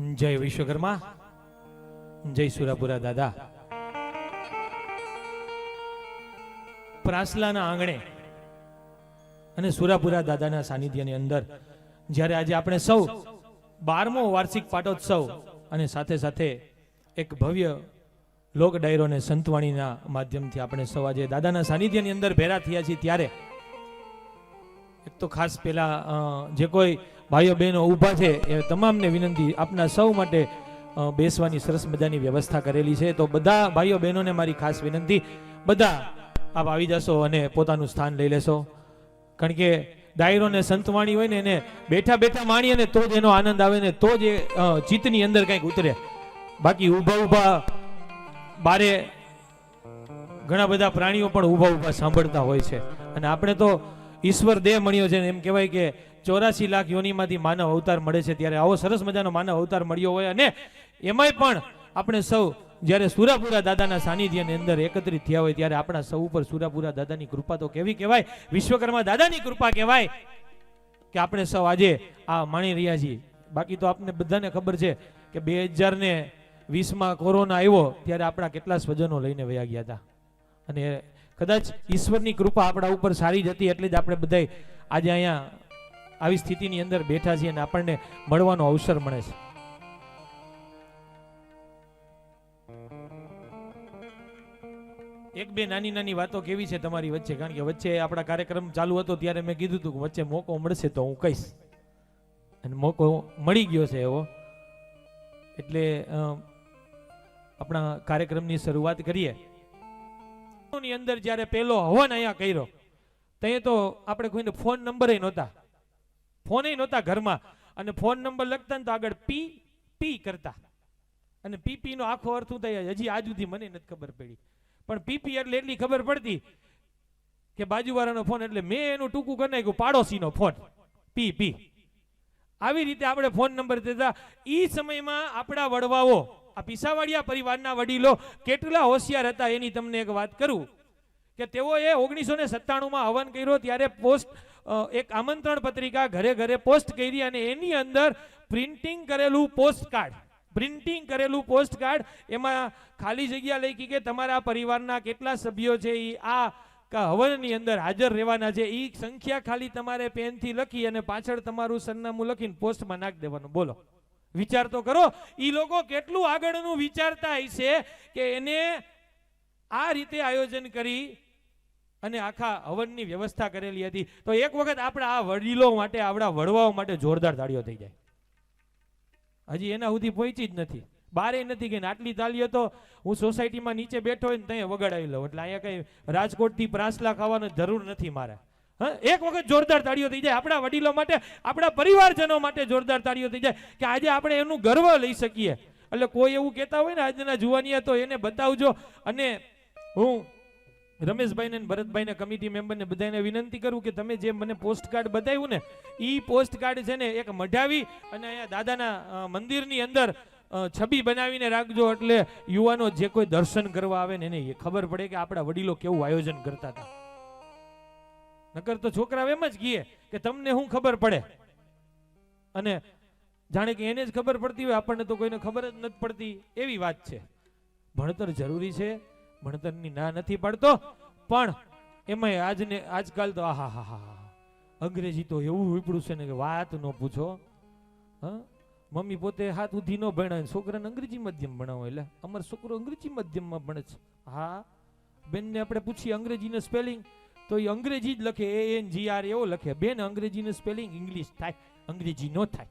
જય વિશ્વકર્મા. જય સુરાપુરા દાદા. પ્રાસલાના આંગણે અને સુરાપુરા દાદાના સાનિધ્યની અંદર જ્યારે આજે આપણે સૌ બારમો વાર્ષિક પાટોત્સવ અને સાથે સાથે એક ભવ્ય લોક ડાયરો અને સંતવાણીના માધ્યમથી આપણે સૌ આજે દાદાના સાનિધ્યની અંદર ભેરા થયા છીએ ત્યારે. એક તો ખાસ પેલા જે કોઈ ભાઈઓ બહેનો ઊભા છે, એ તમામને વિનંતી, આપના સૌ માટે બેસવાની સરસ મજાની વ્યવસ્થા કરેલી છે. તો બધા ભાઈઓ બહેનોને મારી ખાસ વિનંતી, બધા આપ આવી જશો અને પોતાનું સ્થાન લઈ લેશો. કારણ કે ડાયરો ને સંતવાણી હોય ને, એને બેઠા બેઠા માણીએ ને તો જ એનો આનંદ આવે ને, તો જ એ ચિત્તની અંદર કંઈક ઉતરે. બાકી ઊભા ઊભા બારે ઘણા બધા પ્રાણીઓ પણ ઊભા ઊભા સાંભળતા હોય છે. અને આપણે તો ઈશ્વર દેહ મળ્યો છે એમ કહેવાય કે ચોરાસી લાખ યોનીમાંથી માનવ અવતાર મળે છે ત્યારે આવો સરસ મજાનો માનવ અવતાર મળ્યો હોય અને એમાંય પણ આપણે સૌ જ્યારે સુરાપુરા દાદાના સાનિધ્યની અંદર એકત્રિત થયા હોય ત્યારે આપણા સૌ ઉપર સુરાપુરા દાદાની કૃપા તો કેવી કહેવાય? વિશ્વકર્મા દાદાની કૃપા કહેવાય કે આપણે સૌ આજે આ માણી રહ્યા છીએ. બાકી તો આપને બધાને ખબર છે કે બે હજાર ને વીસમાં કોરોના આવ્યો ત્યારે આપણા કેટલા સ્વજનો લઈને વયા ગયા હતા. અને કદાચ ઈશ્વરની કૃપા આપણા ઉપર સારી જ હતી, એટલે જ આપણે બધા આજે અહીંયા આવી સ્થિતિની અંદર બેઠા છીએ અને આપણને મળવાનો અવસર મળે છે. એક બે નાની નાની વાતો કેવી છે તમારી વચ્ચે? કારણ કે વચ્ચે આપણા કાર્યક્રમ ચાલુ હતો ત્યારે મેં કીધું હતું કે વચ્ચે મોકો મળશે તો હું કહીશ. અને મોકો મળી ગયો છે એવો. એટલે આપણા કાર્યક્રમની શરૂઆત કરીએ. ની અંદર જ્યારે પેલો હવન અહીંયા કર્યો ત્યાં તો આપણે કોઈને ફોન નંબર નહોતા. ફોન નહોતા ઘરમાં. અને ફોન નંબર લખતા ને તો આગળ પી પી કરતા. અને પીપી નો આખો અર્થ શું થાય? હજી આજ સુધી મને નથી ખબર પડી. પણ પીપી એટલે એટલી ખબર પડતી કે બાજુવાળાનો ફોન એટલે મેં એનું ટૂંકું કરી નાખ્યું, પાડોશીનો ફોન. પી પી. આવી રીતે આપણે ફોન નંબર દેતા. એ સમયમાં આપણા વડવાઓ, આ પીસાવાડિયા પરિવારના વડીલો કેટલા હોશિયાર હતા એની તમને એક વાત કરું. કે તેઓએ ઓગણીસો ને સત્તાણુંમાં હવન કર્યો ત્યારે પોસ્ટ એક આમંત્રણ પત્રિકા ઘરે ઘરે પોસ્ટ કરી અને એની અંદર પ્રિન્ટિંગ કરેલું પોસ્ટ કાર્ડ, પ્રિન્ટિંગ કરેલું પોસ્ટ કાર્ડ એમાં ખાલી જગ્યા લખી કે તમારા પરિવારના કેટલા સભ્યો છે એ આ હવનની અંદર હાજર રહેવાના છે એ સંખ્યા ખાલી તમારે પેનથી લખી અને પાછળ તમારું સરનામું લખીને પોસ્ટમાં નાખી દેવાનું. બોલો. વિચાર તો કરો. એ લોકો કેટલું આગળનું વિચારતા હશે કે એને આ રીતે આયોજન કરી અને આખા હવનની વ્યવસ્થા કરેલી હતી. તો એક વખત આપણા આ વડીલો માટે, આપણા વડવાઓ માટે જોરદાર તાળીઓ થઈ જાય. હજી એના સુધી પહોંચી જ નથી. બારે નથી કે આટલી તાળીઓ તો હું સોસાયટીમાં નીચે બેઠો હોય ને ત્યાં વગાડાવી લઉં. એટલે અહીંયા કઈ રાજકોટથી પ્રાસલા ખાવાની જરૂર નથી મારે. હ? એક વખત જોરદાર તાળીઓ થઈ જાય. આપણા વડીલો માટે, આપણા પરિવારજનો માટે જોરદાર તાળીઓ થઈ જાય કે આજે આપણે એનું ગર્વ લઈ શકીએ. એટલે કોઈ એવું કહેતા હોય ને, આજના જુવાનિયા તો એને બતાવજો. અને હું રમેશભાઈને ને ભરતભાઈને કમિટી મેમ્બરને બધાને વિનંતી કરું કે તમે જે મને પોસ્ટ કાર્ડ બતાવ્યું ને એ પોસ્ટ કાર્ડ છે ને એક મઢાવી અને અહીંયા દાદાના મંદિરની અંદર છબી બનાવીને રાખજો એટલે યુવાનો જે કોઈ દર્શન કરવા આવે ને એને એ ખબર પડે કે આપણા વડીલો કેવું આયોજન કરતા હતા. નકર તો છોકરા એમ જ કહીએ કે તમને શું ખબર પડે. અને જાણે કે એને જ ખબર પડતી હોય, આપણને તો કોઈને ખબર જ નથી પડતી. એવી વાત છે. ભણતર જરૂરી છે. ભણતરની ના નથી પાડતો, પણ એમાં આજને, આજકાલ તો આહા હા હા અંગ્રેજી તો એવું વિપડું છે ને કે વાત ન પૂછો, હા? મમ્મી પોતે હાથ ઉધી ન ભણાય છોકરાને અંગ્રેજી માધ્યમ ભણાવો એટલે. અમારો છોકરો અંગ્રેજી માધ્યમમાં ભણે છે. હા? બેનને આપણે પૂછીએ અંગ્રેજીનું સ્પેલિંગ તો એ અંગ્રેજી જ લખે એ એન જી આર એવો લખે. બેન, અંગ્રેજીનું સ્પેલિંગ ઇંગ્લિશ થાય, અંગ્રેજી નો થાય.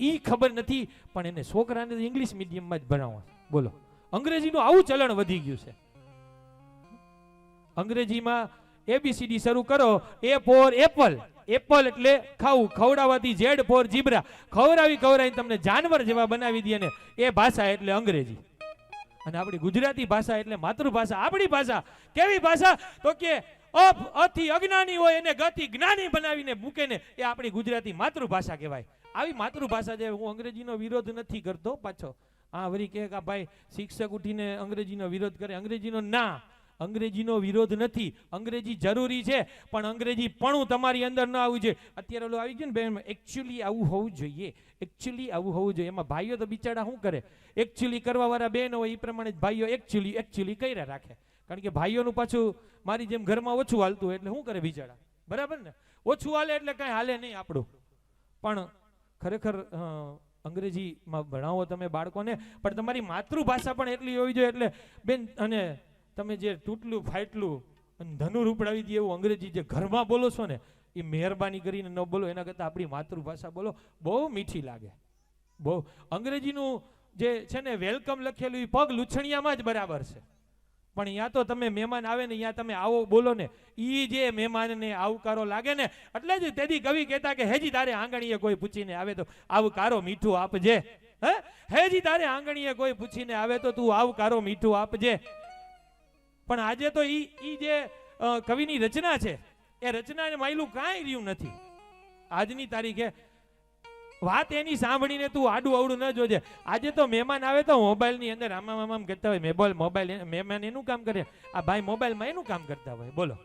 ઈ ખબર નથી, પણ એને છોકરાને ઇંગ્લિશ મીડિયમમાં જ ભણાવવા બોલો. અંગ્રેજીનું આવું ચલણ વધી ગયું છે. અંગ્રેજીમાં એબીસીડી શરૂ કરો. એ ફોર એપલ એપલ એટલે ખાવું. ખવડાવવાથી ઝેડ ફોર જીબ્રા ખવડાવી ખવડાવીને તમને જાનવર જેવા બનાવી દે ને એ ભાષા એટલે અંગ્રેજી. અને આપણી ગુજરાતી ભાષા એટલે માતૃભાષા. આપણી ભાષા કેવી ભાષા? તો કે અપ અથી અજ્ઞાની હોય એને ગતિ જ્ઞાની બનાવીને મૂકે ને એ આપણી ગુજરાતી માતૃભાષા કહેવાય. આવી માતૃભાષા જે હું અંગ્રેજીનો વિરોધ નથી કરતો પાછો. આ વરી કે કે ભાઈ શિક્ષક ઉઠીને અંગ્રેજીનો વિરોધ કરે. અંગ્રેજીનો ના. અંગ્રેજીનો વિરોધ નથી. અંગ્રેજી જરૂરી છે, પણ અંગ્રેજી પણ તમારી અંદર ન આવવું જોઈએ અત્યારે ઓલું આવી ગયું ને બેન એકચ્યુઅલી આવું હોવું જોઈએ. એકચ્યુઅલી આવું હોવું જોઈએ. એમાં ભાઈઓ તો બિચારા શું કરે? એકચ્યુઅલી કરવાવાળા બેન હોય એ પ્રમાણે જ ભાઈઓ એકચ્યુઅલી એકચ્યુઅલી કર્યા રાખે. કારણ કે ભાઈઓનું પાછું મારી જેમ ઘરમાં ઓછું હાલતું એટલે શું કરે બિચારા? બરાબર ને? ઓછું હાલે એટલે કાંઈ હાલે નહીં આપણું. પણ ખરેખર અંગ્રેજીમાં ભણાવો તમે બાળકોને, પણ તમારી માતૃભાષા પણ એટલી હોવી જોઈએ એટલે, બેન, અને તમે જે તૂટલું, ફાટલું અને ધનુર ઉપડાવી દે એવું અંગ્રેજી જે ઘરમાં બોલો છો ને, એ મહેરબાની કરીને ન બોલો, એના કરતાં આપણી માતૃભાષા બોલો. બહુ મીઠી લાગે. બહુ. અંગ્રેજીનું જે છે ને, વેલકમ લખેલું, એ પગ લૂછણિયામાં જ બરાબર છે. પણ અહીંયા તો તમે મહેમાન આવે ને અહીંયા તમે આવો બોલો ને એ જે મહેમાનને આવકારો લાગે ને, એટલે જ તેથી કવિ કહેતા કે, હેજી તારે આંગણીએ કોઈ પૂછીને આવે તો આવકારો મીઠું આપજે. હે? હેજી તારે આંગણીએ કોઈ પૂછીને આવે તો તું આવકારો મીઠું આપજે. પણ આજે તો ઈ ઈ જે કવિની રચના છે, એ રચનાને માયલું કાંઈ રહ્યું નથી. આજની તારીખે વાત એની સાંભળીને તું આડું અવડું ન જોજે. આજે તો મહેમાન આવે તો મોબાઈલની અંદર આમામ આમામ કરતા હોય. મોબાઈલ મોબાઈલ મહેમાન એનું કામ કરે. આ ભાઈ મોબાઈલમાં એનું કામ કરતા હોય. બોલો.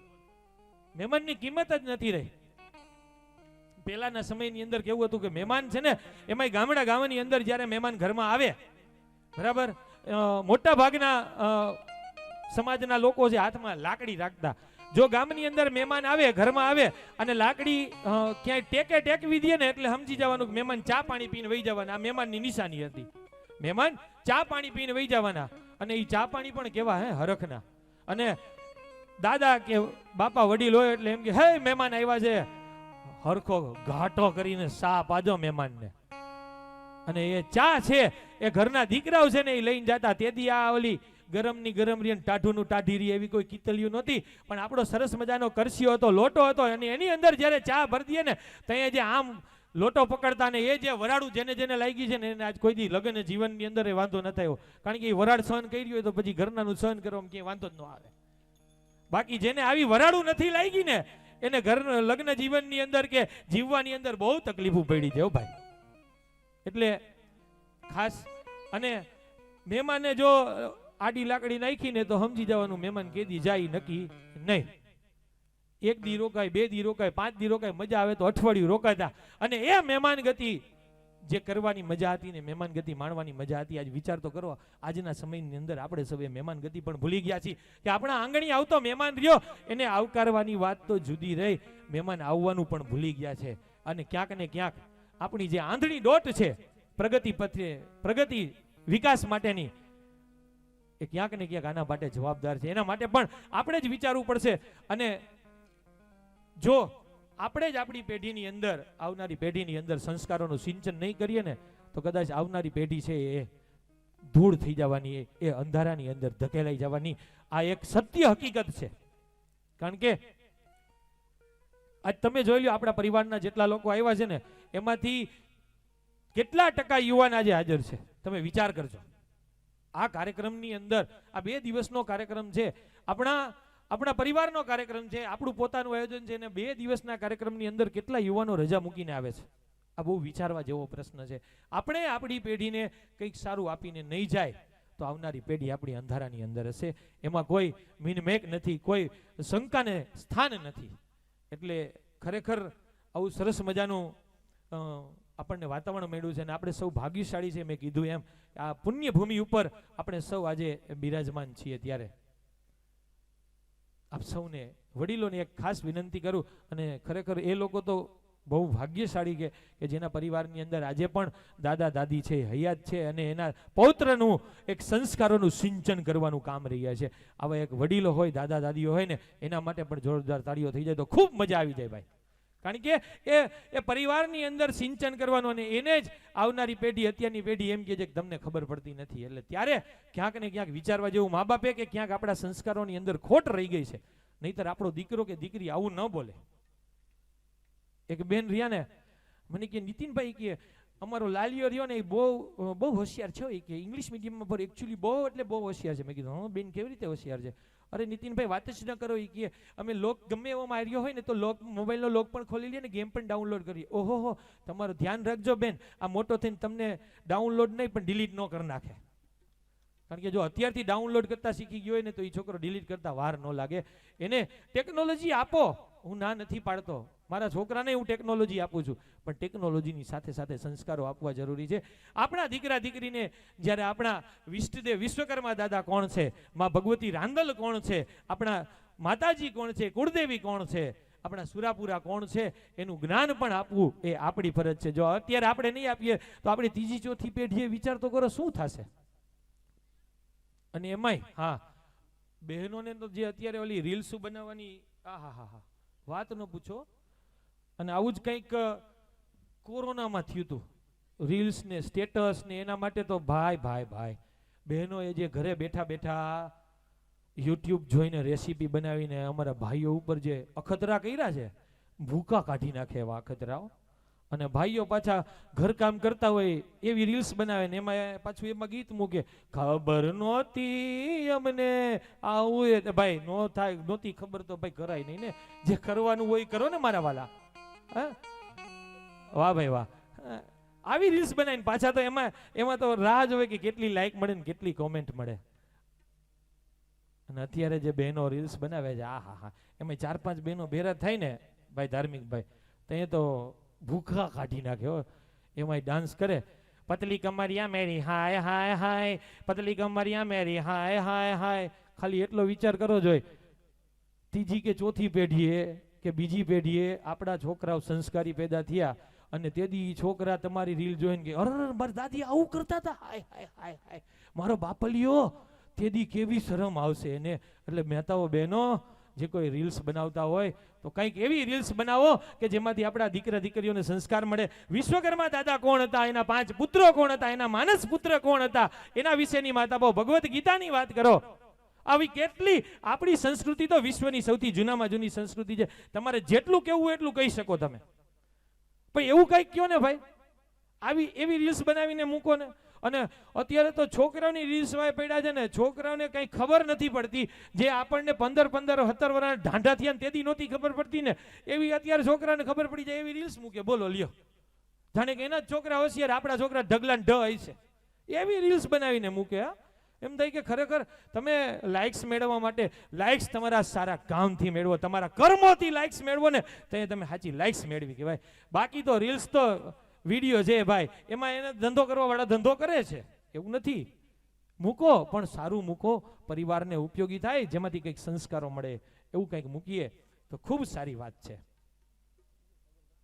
મહેમાનની કિંમત જ નથી રહી. પહેલાના સમયની અંદર કેવું હતું કે મહેમાન છે ને, એમાંય ગામડા ગામની અંદર જ્યારે મહેમાન ઘરમાં આવે, બરાબર મોટા ભાગના સમાજના લોકો છે હાથમાં લાકડી રાખતા. જો ગામની અંદર મહેમાન આવે, ઘરમાં આવે, અને લાકડી ક્યાંય ટેકે ટેકવી દે ને એટલે સમજી જવાનું મહેમાન ચા પાણી પીને વહી જવાના. આ મહેમાનની નિશાની હતી. મહેમાન, ચા પાણી પીને વહી જવાના. અને એ ચા પાણી પણ કેવા, હે, હરખના. અને દાદા કે બાપા વડીલ હોય એટલે એમ કે, હે, મહેમાન આવ્યા છે. હરખો ઘાટો કરીને સા પાજો મહેમાનને. અને એ ચા છે, એ ઘરના દીકરાઓ છે ને એ લઈને જતા. તેથી આ ઓલી ગરમની ગરમ રહી અને ટાઢુનું ટાઢી રહી એવી કોઈ કિતલિયું નહોતી. પણ આપણો સરસ મજાનો કરશીઓ હતો, લોટો હતો, અને એની અંદર જ્યારે ચા ભરી ને ત્યાં જે આમ લોટો પકડતા ને એ જે વરાળું જેને જેને લાગી છે ને, એને આજ કોઈ દી લગ્ન જીવનની અંદર એ વાંધો ન થયો. કારણ કે એ વરાળ સહન કરી હોય તો પછી ઘરનાનું સહન કરવામાં ક્યાંય વાંધો જ ન આવે. બાકી જેને આવી વરાળું નથી લાગી ને, એને ઘર લગ્ન જીવનની અંદર કે જીવવાની અંદર બહુ તકલીફો પડી છે ભાઈ. એટલે ખાસ, અને મહેમાને જો આડી લાકડી નાખીને તો સમજી જવાનું મહેમાન કેદી જાય નક્કી નહીં. એક દી રોકાય, બે દી રોકાય, પાંચ દી રોકાય, મજા આવે તો અઠવાડિયું રોકાતા. અને એ મહેમાન ગતિ જે કરવાની મજા હતી ને મહેમાન ગતિ માણવાની મજા હતી, આજ વિચાર તો કરો, આજના સમયની અંદર આપણે સૌએ મહેમાન ગતિ પણ ભૂલી ગયા છીએ કે આપણા આંગણી આવતો મહેમાન રહ્યો, એને આવકારવાની વાત તો જુદી રહી, મહેમાન આવવાનું પણ ભૂલી ગયા છે. અને ક્યાંક ને ક્યાંક આપણી જે આંધળી દોટ છે, પ્રગતિ પથે પ્રગતિ વિકાસ માટેની એ ક્યાંક ને ક્યાંક આના માટે જવાબદાર છે. એના માટે પણ આપણે જ વિચારવું પડશે. અને જો આપણે જ આપણી પેઢીની અંદર, આવનારી પેઢીની અંદર સંસ્કારોનું સિંચન નહીં કરીએ ને, તો કદાચ આવનારી પેઢી છે એ ધૂળ થઈ જવાની, એ અંધારાની અંદર ધકેલાઈ જવાની. આ એક સત્ય હકીકત છે. કારણ કે આજ તમે જોઈ લો આપણા પરિવારના જેટલા લોકો આવ્યા છે ને, એમાંથી કેટલા ટકા યુવાન આજે હાજર છે? તમે વિચાર કરજો. આ કાર્યક્રમની અંદર, આ બે દિવસનો કાર્યક્રમ છે. આપણા આપણા પરિવારનો કાર્યક્રમ છે. આપણું પોતાનું આયોજન છે અને બે દિવસના કાર્યક્રમની અંદર કેટલા યુવાનો રજા મૂકીને આવે છે? આ બહુ વિચારવા જેવો પ્રશ્ન છે. આપણે આપણી પેઢીને કંઈક સારું આપીને નહીં જાય, તો આવનારી પેઢી આપણી અંધારાની અંદર હશે. એમાં કોઈ મીનમેક નથી, કોઈ શંકાને સ્થાન નથી. એટલે ખરેખર આવું સરસ મજાનું આપણને વાતાવરણ મળ્યું છે અને આપણે સૌ ભાગ્યશાળી છે મેં કીધું એમ. આ પુણ્યભૂમિ ઉપર આપણે સૌ આજે બિરાજમાન છીએ ત્યારે. આપ સૌને વડીલોને એક ખાસ વિનંતી કરું અને ખરેખર એ લોકો તો બહુ ભાગ્યશાળી કે કે જેના પરિવારની અંદર આજે પણ દાદા દાદી છે, હયાત છે અને એના પૌત્રનું એક સંસ્કારોનું સિંચન કરવાનું કામ રહ્યા છે. આવા એક વડીલો હોય, દાદા દાદીઓ હોય ને, એના માટે પણ જોરદાર તાળીઓ થઈ જાય તો ખૂબ મજા આવી જાય ભાઈ. કારણ કે એ એ પરિવારની અંદર સિંચન કરવાનું અને એને જ આવનારી પેઢી, અત્યારની પેઢી એમ કે છે કે તમને ખબર પડતી નથી. એટલે ત્યારે ક્યાંક ને ક્યાંક વિચારવા જેવું મા બાપે કે ક્યાંક આપણા સંસ્કારોની અંદર ખોટ રહી ગઈ છે. નહીતર આપણો દીકરો કે દીકરી આવું ન બોલે. એક બેન રહ્યા ને, મને કે નીતિનભાઈ કે અમારો લાલિયો રહ્યો ને એ બહુ બહુ હોશિયાર છે કે ઇંગ્લિશ મીડિયમમાં પર એકચ્યુઅલી બહુ એટલે બહુ હોશિયાર છે. મેં કીધું, હા, બેન, કેવી રીતે હોશિયાર છે? અરે, નીતિનભાઈ, વાત જ ન કરો. એ કે, અમે લોક ગમે એવો માર્યો હોય ને તો લોક, મોબાઈલનો લોક પણ ખોલી લઈએ ને, ગેમ પણ ડાઉનલોડ કરીએ. ઓહો, હો, તમારું ધ્યાન રાખજો બેન. આ મોટો થઈને તમને ડાઉનલોડ નહીં, પણ ડિલીટ ન કરી નાખે. કારણ કે જો અત્યારથી ડાઉનલોડ કરતા શીખી ગયો હોય ને તો એ છોકરો ડિલીટ કરતા વાર ન લાગે. એને ટેકનોલોજી આપો. હું ના નથી પાડતો. મારા છોકરાને હું ટેકનોલોજી આપું છું. પણ ટેકનોલોજીની સાથે સાથે સંસ્કારો આપવા જરૂરી છે. આપણા દીકરા દીકરીને જ્યારે આપણા વિષ્ટદેવ વિશ્વકર્મા દાદા કોણ છે? માં ભગવતી રાંદલ કોણ છે? આપણા માતાજી કોણ છે? કુળદેવી કોણ છે? આપણા સુરાપુરા કોણ છે? એનું જ્ઞાન પણ આપવું એ આપણી ફરજ છે. જો અત્યારે આપણે નહીં આપીએ, તો આપણી ત્રીજી ચોથી પેઢીએ વિચાર તો કરો શું થશે? અને એમાંય, હા, બહેનોને તો જે અત્યારે ઓલી રીલ્સ બનાવવાની આ હા હા હા વાત ન પૂછો. અને આવું જ કંઈક કોરોનામાં થયું હતું. રીલ્સ ને સ્ટેટસ ને, એના માટે તો ભાઈ ભાઈ ભાઈ. બહેનો એ જે ઘરે બેઠા બેઠા યુટ્યુબ જોઈને રેસીપી બનાવીને અમારા ભાઈઓ ઉપર જે અખતરા કર્યા છે, ભૂકા કાઢી નાખે એવા અખતરાઓ. અને ભાઈઓ પાછા ઘરકામ કરતા હોય એવી રીલ્સ બનાવે ને એમાં પાછું એમાં ગીત મૂકે, ખબર નહોતી અમને આવું એ ભાઈ, નો થાય, નહોતી ખબર તો ભાઈ કરાય નહીં ને, જે કરવાનું હોય કરો ને મારા વાલા. હા? વાહ ભાઈ વાહ. આવી રીલ્સ બનાવીને પાછા તો એમાં એમાં તો રાહ જ હોય કે કેટલી લાઈક મળે ને કેટલી કોમેન્ટ મળે. અને અત્યારે જે બહેનો રીલ્સ બનાવે છે આ હા હા એમાં ચાર પાંચ બહેનો ભેરા થાય ને, ભાઈ ધાર્મિક ભાઈ ત્યાં તો ભૂખા કાઢી નાખે, હો. એમાં ડાન્સ કરે. પતલી કમરિયા મેરી, હાય હાય હાય. પતલી કમરિયા મેરી, હાય હાય હાય. ખાલી એટલો વિચાર કરો જોઈએ ત્રીજી કે ચોથી પેઢીએ કે બીજી પેઢીએ આપણા છોકરાઓ સંસ્કારી પેદા થયા અને તેથી છોકરા તમારી રીલ જોઈને કે અરે મારી દાદી આવું કરતા હતા. હાય હાય હાય હાય. મારો બાપલિયો તેદી કેવી શરમ આવશે એને. એટલે મહેતાઓ બહેનો જે કોઈ રીલ્સ બનાવતા હોય, તો કંઈક એવી રીલ્સ બનાવો કે જેમાંથી આપણા દીકરા દીકરીઓને સંસ્કાર મળે. વિશ્વકર્મા દાદા કોણ હતા? એના પાંચ પુત્રો કોણ હતા? એના માનસ પુત્ર કોણ હતા? એના વિશેની માતા ભગવદ્ ગીતાની વાત કરો. આવી કેટલી આપણી સંસ્કૃતિ તો વિશ્વની સૌથી જૂનામાં જૂની સંસ્કૃતિ છે. તમારે જેટલું કેવું એટલું કહી શકો તમે. પણ એવું કંઈક કયો ને ભાઈ? આવી એવી રીલ્સ બનાવીને મૂકો ને. અને અત્યારે તો છોકરાઓની રીલ્સ વાય પડ્યા છે ને છોકરાઓને કંઈ ખબર નથી પડતી. જે આપણને પંદર પંદર સત્તર વર્ષ ઢાંઢા થયા તેથી નહોતી ખબર પડતી ને. એવી અત્યારે છોકરાને ખબર પડી જાય એવી રીલ્સ મૂકે. બોલો, લ્યો. જાણે કે એના જ છોકરા હોશિયાર, આપણા છોકરા ઢગલા ઢ હશે એવી રીલ્સ બનાવીને મૂકે, હા. એમ થાય કે ખરેખર તમે લાઇક્સ મેળવવા માટે લાઇક્સ તમારા સારા કામથી મેળવો, તમારા કર્મોથી લાઇક્સ મેળવો ને, તો તમે સાચી લાઇક્સ મેળવી કહેવાય. બાકી તો રીલ્સ તો વીડિયો છે ભાઈ, એમાં એને ધંધો કરવા વાળા ધંધો કરે છે. એવું નથી. મૂકો, પણ સારું મૂકો. પરિવારને ઉપયોગી થાય, જેમાંથી કંઈક સંસ્કારો મળે, એવું કંઈક મૂકીએ, તો ખૂબ સારી વાત છે.